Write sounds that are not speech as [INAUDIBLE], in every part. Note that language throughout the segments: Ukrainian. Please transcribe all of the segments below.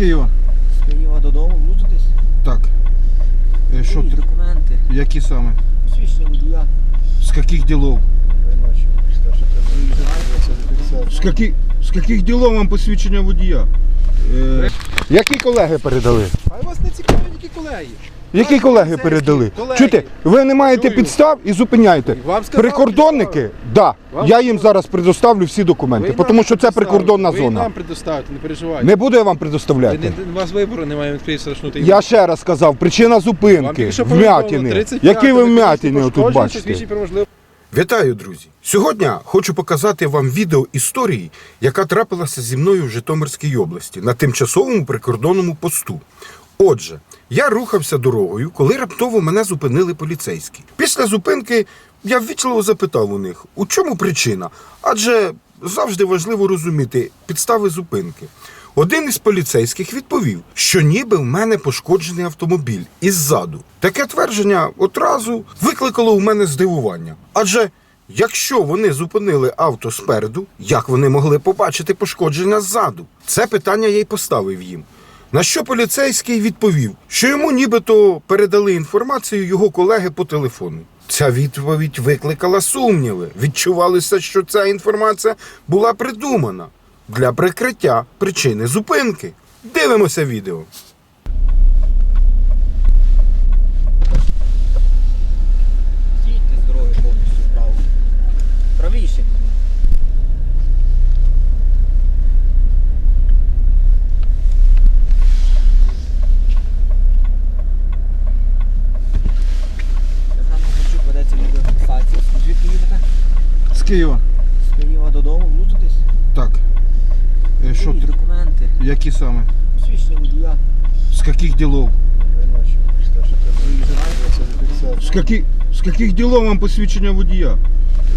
Києва. З Києва додому влучитись? Так. Е, Що ти? документи. Які саме? Посвідчення водія. З яких ділов? З яких, з яких ділов вам посвідчення водія? Е, які колеги передали? А вас не цікавлять які колеги. Які Наші колеги поліцейські передали? колеги. Чуєте, ви не маєте Чую. підстав і зупиняйте. Вам сказали Прикордонники, да. Вам Я їм зараз предоставлю всі документи, Ви нам тому що це предоставите, прикордонна Ви зона. нам предоставите, не переживайте. Не буду я вам Ви предоставляти. не, у вас вибору немає, відкрити страшну Я ще раз сказав, причина Вам зупинки, тільки що повідомили, вмятини. 35 Які ви вмятини отут пошкодження, що бачите? свідчить про можливу Вітаю, друзі! Сьогодні хочу показати вам відео історії, яка трапилася зі мною в Житомирській області на тимчасовому прикордонному посту. Отже, я рухався дорогою, коли раптово мене зупинили поліцейські. Після зупинки я ввічливо запитав у них, у чому причина? Адже завжди важливо розуміти підстави зупинки. Один із поліцейських відповів, що ніби в мене пошкоджений автомобіль іззаду. Таке твердження одразу викликало у мене здивування. Адже якщо вони зупинили авто спереду, як вони могли побачити пошкодження ззаду? Це питання я й поставив їм. На що поліцейський відповів, що йому нібито передали інформацію його колеги по телефону. Ця відповідь викликала сумніви. Відчувалося, що ця інформація була придумана для прикриття причини зупинки. Дивимося відео. Їдьте з дороги повністю вправо. Правіше. Сержант Махачук ведеться відеофіксація. Звідки їдете? З Києва. З Києва додому влучитись? Так. Е, Що ти? документи. Які саме? Посвідчення водія. З яких ділов? З яких, з яких ділов вам посвідчення водія?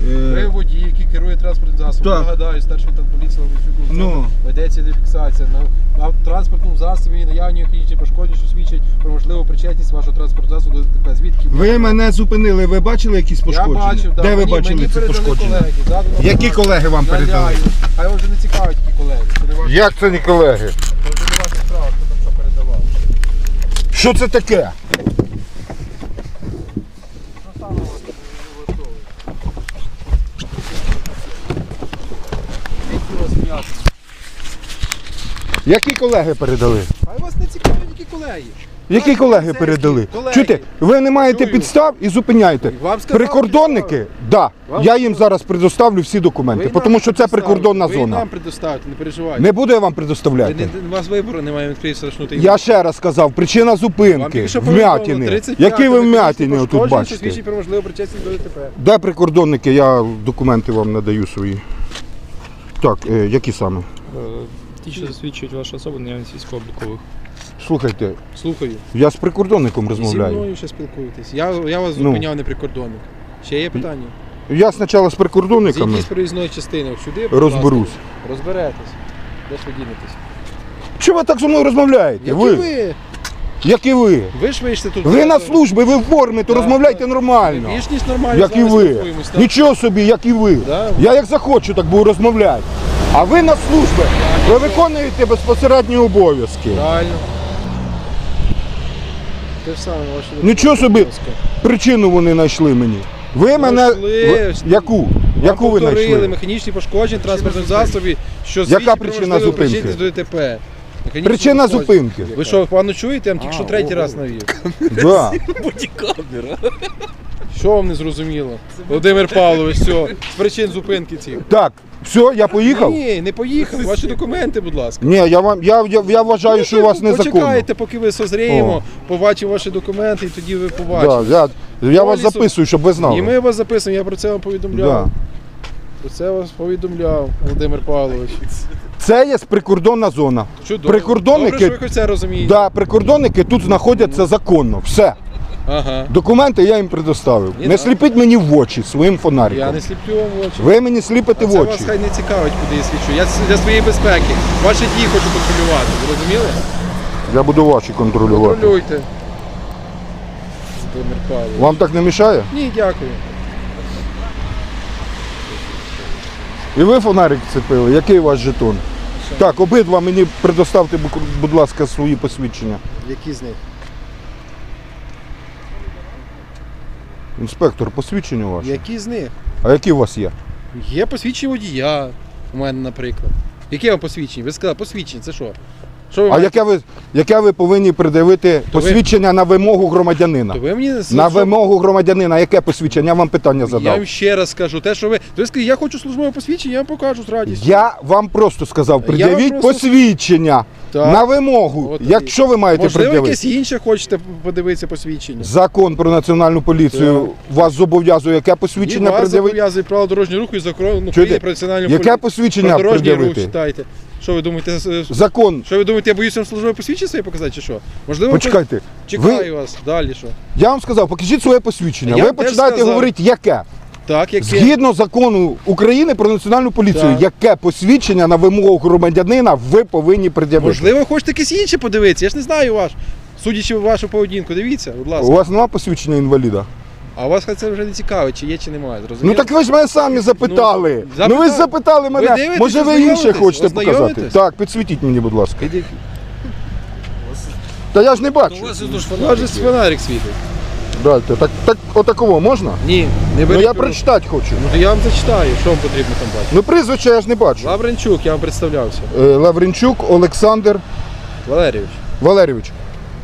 Ви Е, водій, який керує транспортним засобом. Так. Нагадаю, старший там поліції Лавричуку. Ну. Ведеться ідентифікація. На, на транспортному засобі наявні механічні пошкодження, що свідчать про можливу причетність вашого транспортного засобу до ДТП. Звідки? ви мене зупинили, ви бачили якісь Я пошкодження? бачив, да, Де ви мені- бачили мені ці передали пошкодження? Колеги, задано Які вам- колеги вам передали? Наляю. А його вже не цікавить, які колеги. Це не ваша, Як це не колеги? це вже не ваша справа, хто там що передавав. Що це таке? Що саме вас не влаштовує? Які у вас м'ясо? Які колеги передали? А вас не цікавить, які колеги. Які колеги передали? колеги. Чуєте, ви не маєте Чую. підстав і зупиняйте. Вам сказали Прикордонники, да. Вам Я їм зараз предоставлю всі документи, Ви тому нам що це предоставите, прикордонна Ви зона. нам предоставте, не переживайте. Не буду я вам Ви предоставляти. не- У вас вибору немає відкрити страшну таємницю. Я ще раз сказав, причина Вам зупинки, тільки що повідомили, вмятини. 35 Які ви вмятини отут що бачите? свідчить про можливу причетність до ДТП. Де прикордонники, я документи вам надаю свої. Так, е, які саме? Ті, засвідчують вашу особу, наявність військово-облікових. Слухайте, Слухаю. я з прикордонником Зі розмовляю. мною ще спілкуєтесь. Я, я вас Ну. зупиняв не прикордонник. Ще є питання? Я спочатку з прикордонниками Зійдіть з проїзної частини. Сюди, будь розберусь. ласка. Розберетесь. Де ж ви дінетесь? Чого ви так зі мною розмовляєте? Які Ви? ви? Які ви? Ви ж вийшли тут. Ви на службі, ви в формі, то Так, розмовляйте так. нормально. Вічність нормально. Як і вами ви. спілкуємось, так? Нічого собі, як і ви. Да. Я як захочу, так буду розмовляти. А ви на службі, ви виконуєте безпосередні обов'язки. Правильно. Те ж саме ваше Нічого собі. будь. Причину вони знайшли мені. Ви мене. Ви- Яку? Вам Яку ви повторили знайшли? механічні пошкодження транспортних засобів, що Яка причина зупинки? причетність до ДТП. Механічні Причина пошкодження. зупинки. Ви що, пану чуєте? Я вам тільки що третій раз навів. [LAUGHS] Да. Що вам не зрозуміло? Володимир Павлович, все, з причин зупинки цих. Так, все, я поїхав? Ні, не поїхав. Ваші документи, будь ласка. Ні, я вам я, я, я вважаю, що у вас незаконно. Почекайте, поки ви созріємо, О. побачимо ваші документи і тоді ви побачите. Да, я я вас записую, щоб ви знали. І ми вас записуємо, я про це вам повідомляв. Да. Про це вас повідомляв, Володимир Павлович. Це є прикордонна зона. Чудово. Прикордонники- Добре, що ви хоч це розумієте. Да, прикордонники тут знаходяться законно. Все. Ага. Документи я їм предоставив. Ні, Не да. сліпіть мені в очі своїм фонариком. Я не сліплю вам в очі. Ви мені сліпите А в це очі. вас хай не цікавить, куди я свідчу. Я для своєї безпеки. Ваші дії хочу контролювати. Ви розуміли? Я буду ваші контролювати. Контролюйте. Вам так не мішає? Ні, дякую. І ви фонарик цепили? Який у вас жетон? Так, обидва мені предоставте, будь ласка, свої посвідчення. Які з них? Інспектор, посвідчення ваше. Які з них? А які у вас є? Є посвідчення водія у мене, наприклад. Яке вам посвідчення? Ви сказали, посвідчення, це що? Що ви А маєте? яке ви, яке ви повинні придивити То ви- посвідчення на вимогу громадянина? То ви мені На що- вимогу громадянина, яке посвідчення? Я вам питання Я задав. вам ще раз скажу, те, що ви. Ви скажете, я хочу службове посвідчення, я вам покажу з радістю. Я вам просто сказав, Я придивіть просто- посвідчення Так. на вимогу. От Якщо ви маєте Можливо, пред'явити. якесь інше хочете подивитися посвідчення. Закон про національну поліцію вас зобов'язує яке Ні, посвідчення вас пред'явити? зобов'язує право дорожнього руху і закон Чуєте? України про національну Яке поліцію. посвідчення Про дорожній рух пред'явити? читайте. Що ви думаєте? з- Закон. Що ви думаєте, я боюся вам службове посвідчення своє показати, чи що? Можливо, Почекайте. чекаю Ви, вас. Далі що? я вам сказав, покажіть своє посвідчення. Я ви вам теж починаєте сказав. говорити, яке? Так, яке? Згідно закону України про національну поліцію, Так. яке посвідчення на вимогу громадянина ви повинні пред'явити? Можливо, хочете якесь інше подивитися, я ж не знаю ваш. Судячи вашу поведінку, дивіться, будь ласка. У вас немає посвідчення інваліда? А вас це вже не цікавить, чи є, чи немає. Ну так ви ж мене самі запитали. Ну, Ну, ви ж запитали мене. Ви дивитесь, Може ви інше хочете показати? Так, підсвітіть мені, будь ласка. Іди. Та я ж не бачу. У вас же фонарик світить. Дайте, так, так отакого можна? Ні, не Ну беріть. я руку. прочитати хочу. Ну то я вам зачитаю, що вам потрібно там бачити. Ну прізвище я ж не бачу. Лавренчук, я вам представлявся. Е, Лавренчук Олександр Валерійович. Валерійович.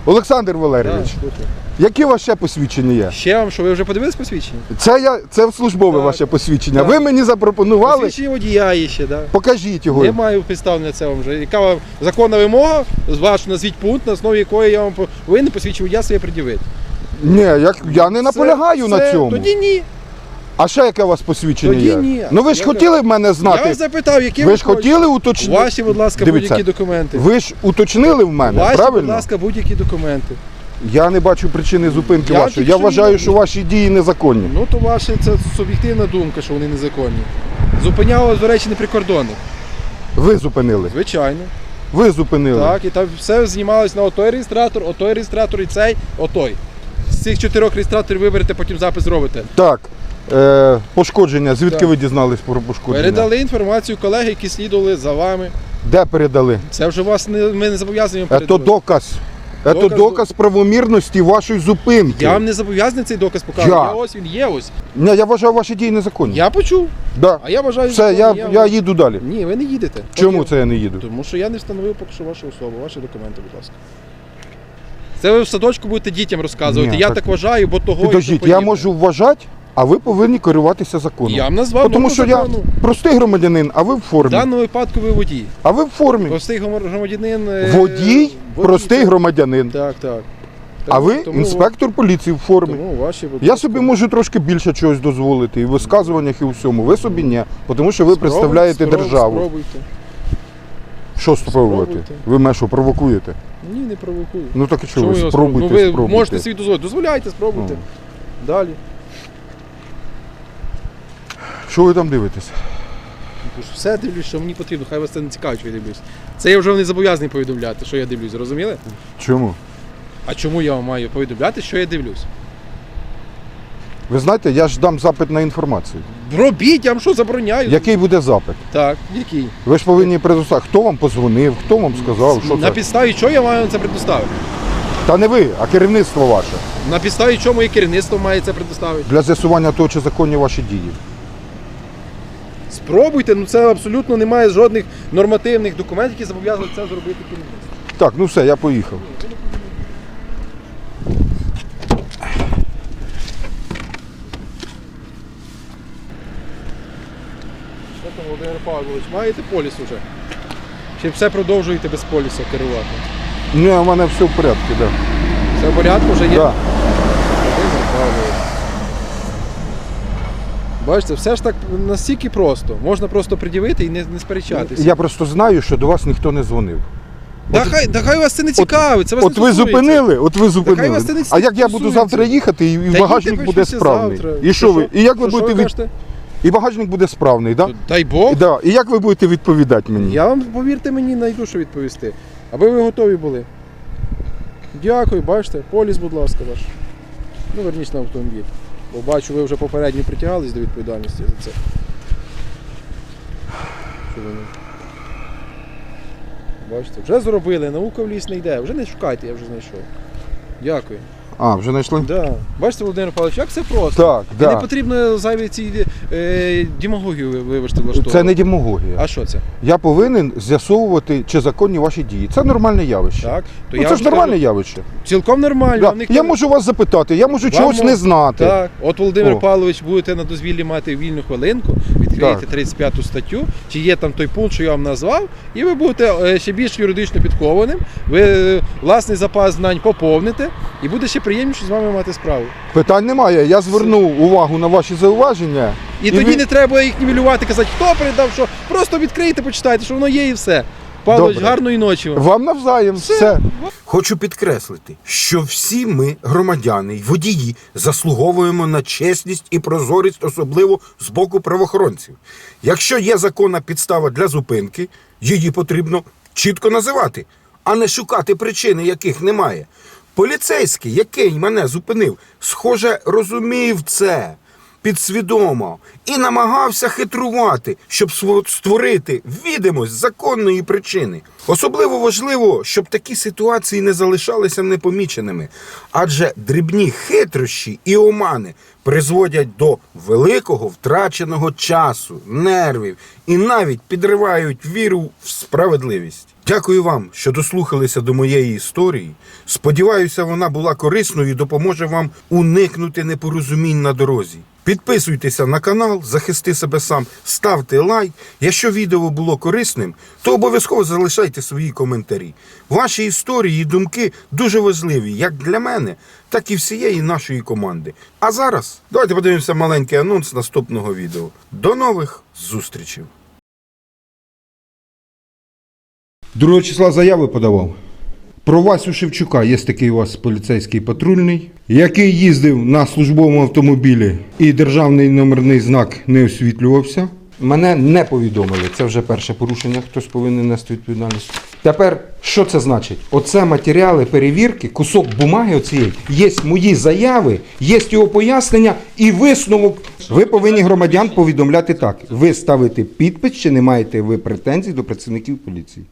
Олександр Валерійович, слухаю. які у вас ще посвідчення є? Ще вам, що ви вже подивились посвідчення? Це я це службове Так. ваше посвідчення. Так. Ви мені запропонували. Посвідчення водія є ще, да. Покажіть його. Не маю підстав на це вам вже. Яка вам законна вимога, з вашу назвіть пункт, на основі якої я вам повинен посвідчення водія своє пред'явити. Ні, як я не наполягаю Це- на цьому. Тоді ні. А ще яке у вас посвідчення Тоді є? ні. Ну ви ж Я хотіли в мене Я знати. вас запитав, які ви ж хочете. хотіли уточнити. Ваші, будь ласка, Дивіться, будь-які документи. Ви ж уточнили в мене, Ваші, правильно? будь ласка, будь-які документи. Я не бачу причини зупинки Я вашої. Я вважаю, що ваші дії незаконні. Ну то ваша це суб'єктивна думка, що вони незаконні. Зупиняли, до речі, не прикордонник. Ви зупинили. Звичайно. Ви зупинили. Так, і там все знімалось на отой реєстратор, отой реєстратор і цей, отой. З цих чотирьох реєстраторів виберете, потім запис зробите. Так. Е, пошкодження. Звідки Так. ви дізнались про пошкодження? Передали інформацію колеги, які слідували за вами. Де передали? Це вже вас не ми не зобов'язані вам Це передавати. доказ. Це Доказ- доказ правомірності вашої зупинки. Я вам не зобов'язаний цей доказ показувати. Я. Я ось він є ось. Ні, я вважаю ваші дії незаконні. Я почув, Да. а я вважаю, Все, я, законні. я їду далі. Ні, ви не їдете. Чому Поки- це я не їду? Тому що я не встановив поки що вашу особу, ваші документи, будь ласка. Це ви в садочку будете дітям розказувати. Ні, я так- так, вважаю, бо того. Підождіть, я можу вважати, а ви повинні керуватися законом. Я вам назвав Тому що я простий громадянин, а ви в формі. В даному випадку ви водій. А ви в формі. Простий громадянин. е, Водій, простий громадянин. Так, так. А ви тому- інспектор поліції в формі. Тому ваші, Я собі можу трошки більше чогось дозволити і в висказуваннях, і у всьому. Ви собі ні. Тому що ви спробуйте, представляєте спробуйте, державу. Спробуйте. Що спробувати? Спробуйте. Ви мене що, провокуєте? Ні, не провокую. Ну так і Чому ви спробуйте? Ну, ви спробуйте. можете собі дозволити. Дозволяйте, спробуйте. Ну. Далі. Що ви там дивитесь? Тож Все дивлюсь, що мені потрібно, хай вас це не цікавить, що я дивлюсь. Це я вже не зобов'язаний повідомляти, що я дивлюсь, розуміли? Чому? А чому я вам маю повідомляти, що я дивлюсь? Ви знаєте, я ж дам запит на інформацію. Робіть, я вам що забороняю? Який буде запит? Так, який? Ви ж повинні предоставити, хто вам позвонив, хто вам сказав, що На це. підставі чого я маю це предоставити? Та не ви, а керівництво ваше. На підставі чого моє керівництво має це предоставити? Для з'ясування того, чи законні ваші дії. Спробуйте, ну це абсолютно немає жодних нормативних документів, які зобов'язують це зробити керівництво. Так, ну все, я поїхав. Що там, Володимир Павлович, маєте поліс уже? Чи все продовжуєте без поліса керувати? Ні, у мене все в порядку, так. Да. Все в порядку вже є? Да. Володимир Павлович. Бачите, все ж так настільки просто. Можна просто приділити і не, не сперечатися. Я просто знаю, що до вас ніхто не дзвонив. Да хай, да хай вас це не цікавить, це вас От не ви стосується. зупинили, от ви зупинили. вас це не а як я буду стосується. завтра їхати, і, Та багажник буде пишіться справний. завтра. І що ви? І як ви Що, що будете від... кажете? І багажник буде справний, так? Дай Бог. Да. І як ви будете відповідати мені? Я вам, повірте мені, знайду, що відповісти. Аби ви готові були. Дякую, бачите, поліс, будь ласка, ваш. Ну, верніше на автомобіль. Бо бачу, ви вже попередньо притягались до відповідальності за це. Що ви не- Бачите, вже зробили, наука в ліс не йде. Вже не шукайте, я вже знайшов. Дякую. А, вже знайшли? Да. Бачите, Володимир Павлович, як це просто. Так, І не потрібно зайві ці е, демагогію ви- вибачте влаштовувати. Це не демагогія. А що це? Я повинен з'ясовувати, чи законні ваші дії. Це нормальне явище. Так? То Ну, я це вам ж нормальне скажу, явище. Цілком нормально. Да. них Я можу вас запитати, я можу Вам чогось мож- не знати. Так, от Володимир О. Павлович, будете на дозвіллі мати вільну хвилинку, відкриєте Так. 35 статтю, чи є там той пункт, що я вам назвав, і ви будете е, ще більш юридично підкованим, ви е, власний запас знань поповните, і буде ще приємніше з вами мати справу. Питань немає. Я звернув увагу на ваші зауваження. І, І тоді ви- не треба їх нівелювати, казати, хто передав, що просто відкрийте, почитайте, що воно є і все. Павлович, Добре. гарної ночі вам. Вам навзаєм все. Хочу підкреслити, що всі ми, громадяни й водії, заслуговуємо на чесність і прозорість, особливо з боку правоохоронців. Якщо є законна підстава для зупинки, її потрібно чітко називати, а не шукати причини, яких немає. Поліцейський, який мене зупинив, схоже, розумів це підсвідомо і намагався хитрувати, щоб створити відомость законної причини. Особливо важливо, щоб такі ситуації не залишалися непоміченими, адже дрібні хитрощі і омани призводять до великого втраченого часу, нервів і навіть підривають віру в справедливість. Дякую вам, що дослухалися до моєї історії. Сподіваюся, вона була корисною і допоможе вам уникнути непорозумінь на дорозі. Підписуйтеся на канал, захисти себе сам, ставте лайк. Якщо відео було корисним, то обов'язково залишайте свої коментарі. Ваші історії і думки дуже важливі як для мене, так і всієї нашої команди. А зараз давайте подивимося маленький анонс наступного відео. До нових зустрічей! 2 числа заяви подавав. Про Васю Шевчука є такий у вас поліцейський патрульний, який їздив на службовому автомобілі і державний номерний знак не освітлювався. Мене не повідомили. Це вже перше порушення, хтось повинен нести відповідальність. Тепер що це значить? Оце матеріали перевірки, кусок бумаги оцієї, є мої заяви, є його пояснення і висновок. Ви повинні громадян повідомляти так. Ви ставите підпис, чи не маєте ви претензій до працівників поліції.